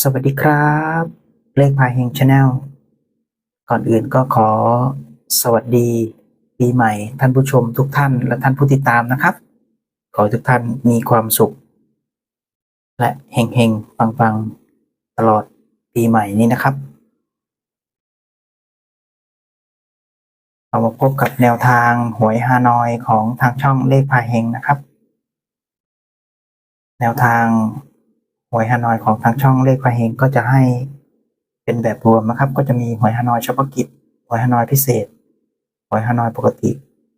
สวัสดีครับเลขพายเฮงชาแนลก่อนอื่นก็ขอสวัสดีปีใหม่ท่านผู้ชมทุกท่านและท่านผู้ติดตามนะครับ ขอทุกท่านมีความสุข และเฮงเฮงปังปังๆ ตลอดปีใหม่นี้นะครับ เรามาพบกับแนวทางหวยฮานอยของทางช่องเลขพายเฮงนะครับ แนวทาง วยฮานอยของทางช่องเลขพายเฮงก็จะให้เป็นแบบรวมนะครับ ก็จะมีหวยฮานอยเฉพาะกิจหวยฮานอยพิเศษหวยฮานอยปกติ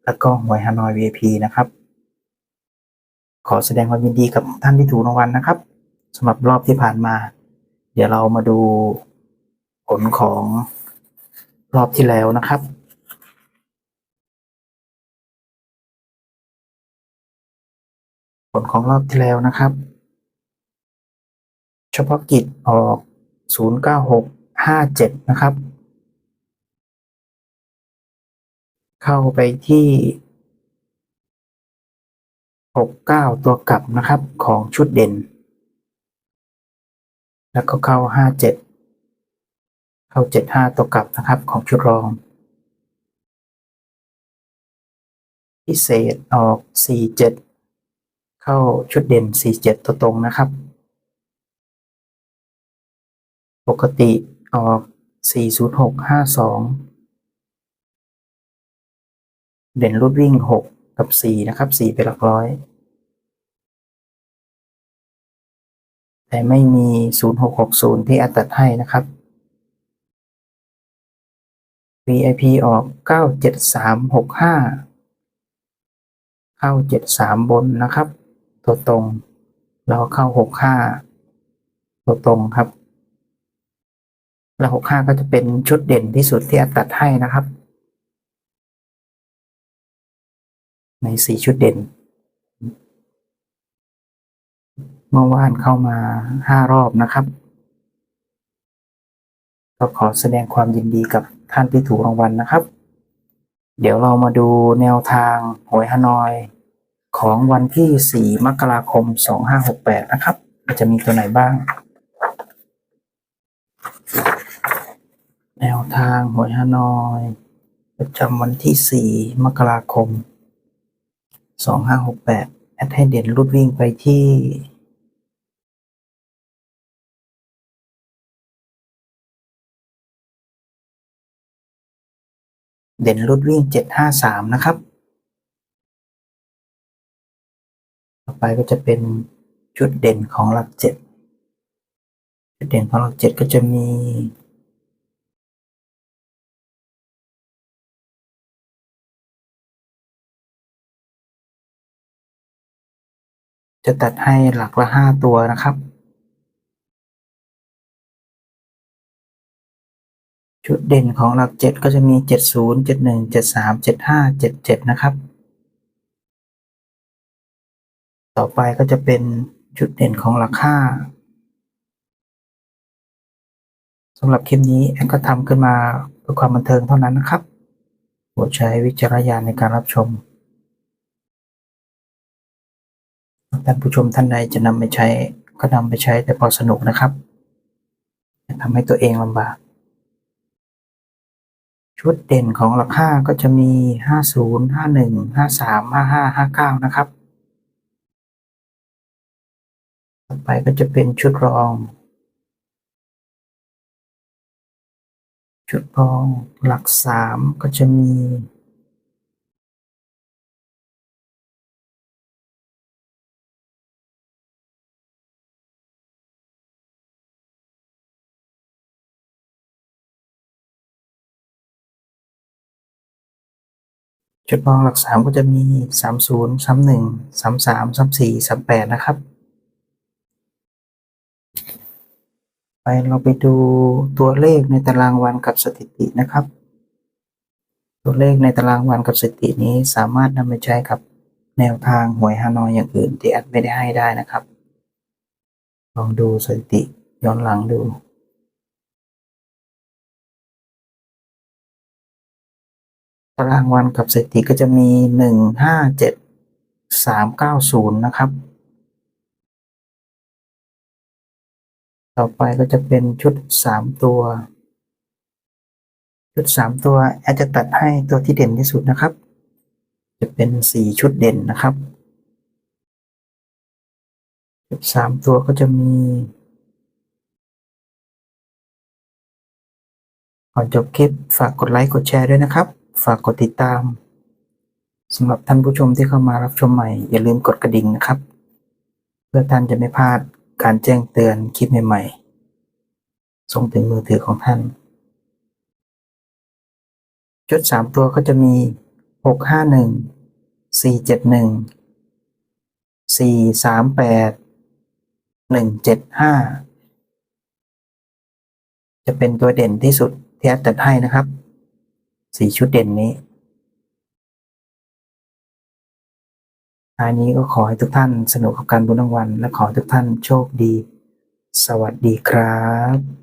แล้วก็หวยฮานอย VIP นะครับ ขอแสดงความยินดีกับท่านที่ถูกรางวัลนะครับสำหรับรอบที่ผ่านมา เดี๋ยวเรามาดูผลของรอบที่แล้วนะครับผลของรอบที่แล้วนะครับ ฉพาะกิจออก 09657 นะครับ เข้าไปที่ 69 ตัวกลับนะครับของชุดเด่น แล้วก็เข้า 57 เข้า 75 ตัวกลับนะครับของชุดรอง พิเศษออก 47 เข้าชุดเด่น 47 ตัวตรงนะครับ ปกติออก 40652 เด่นรูดวิ่ง 6 กับ 4 นะครับ 4 เป็นหลักร้อย แต่ไม่มี 0660 ที่อัตัดให้นะครับ VIP ออก 97365 เข้า 73 บนนะครับ ตัวตรง แล้วเข้า 65 ตัวตรงครับ แล้ว65ก็จะเป็นชุดเด่นที่สุดที่อัดตัดให้นะครับ ในสี่ชุดเด่น เมื่อวานเข้ามาห้ารอบนะครับ ก็ขอแสดงความยินดีกับท่านที่ถูกรางวัลนะครับ เดี๋ยวเรามาดูแนวทางหวยฮานอยของวันที่ 4 มกราคม 2568 นะครับ จะมีตัวไหนบ้าง แนวทางหวยฮานอย ประจำวันที่ 4 มกราคม 2568 แอดให้เด่นรูดวิ่งไปที่ เด่นรูดวิ่ง 753 นะครับ ต่อไปก็จะเป็นชุดเด่นของหลักเจ็ดชุดเด่นของหลักเจ็ดก็จะมี จะตัดให้หลักละห้าตัวนะครับชุดเด่นของหลักเจ็ดก็จะมีเจ็ดศูนย์เจ็ดหนึ่งเจ็ดสามเจ็ดห้าเจ็ดเจ็ดนะครับ ต่อไปก็จะเป็นจุดเด่นของหลักห้าสำหรับคลิปนี้แอดก็ทำขึ้นมาเพื่อความบันเทิงเท่านั้นนะครับโปรดใช้วิจารณญาณในการรับชม ท่านผู้ชมท่านใดจะนำไปใช้ก็นำไปใช้แต่พอสนุกนะครับอย่าทำให้ตัวเองลำบาก ชุดเด่นของหลักห้าก็จะมีห้าศูนย์ห้าหนึ่งห้าสามห้าห้าห้าเก้านะครับ ต่อไปก็จะเป็นชุดรอง ชุดรองหลักสามก็จะมี ชุดรองหลักสามก็จะมีสามศูนย์สามหนึ่งสามสามสามสี่สามแปดนะครับ ไปเราไปดูตัวเลขในตารางวันกับสถิตินะครับ ตัวเลขในตารางวันกับสถิตินี้สามารถนำไปใช้กับแนวทางหวยฮานอยอย่างอื่นที่แอดไม่ได้ให้ได้นะครับ ลองดูสถิติย้อนหลังดู ตารางวันกับสถิติก็จะมีหนึ่งห้าเจ็ดสามเก้าศูนย์นะครับ ต่อไปก็จะเป็นชุดสามตัว ชุดสามตัวอาจจะตัดให้ตัวที่เด่นที่สุดนะครับ จะเป็นสี่ชุดเด่นนะครับชุดสามตัวก็จะมีก่อนจบคลิปฝากกดไลค์กดแชร์ด้วยนะครับ ฝากกดติดตามสำหรับท่านผู้ชมที่เข้ามารับชมใหม่ อย่าลืมกดกระดิ่งนะครับ เพื่อท่านจะไม่พลาดการแจ้งเตือนคลิปใหม่ๆ ส่งถึงมือถือของท่าน ชุดสามตัวก็จะมีหกห้าหนึ่งสี่เจ็ดหนึ่งสี่สามแปดหนึ่งเจ็ดห้าจะเป็นตัวเด่นที่สุดที่แอดจัดให้นะครับ สี่ชุดเด่นนี้ท้ายนี้ก็ขอให้ทุกท่านสนุกกับการบุญรางวัลและขอให้ทุกท่านโชคดี สวัสดีครับ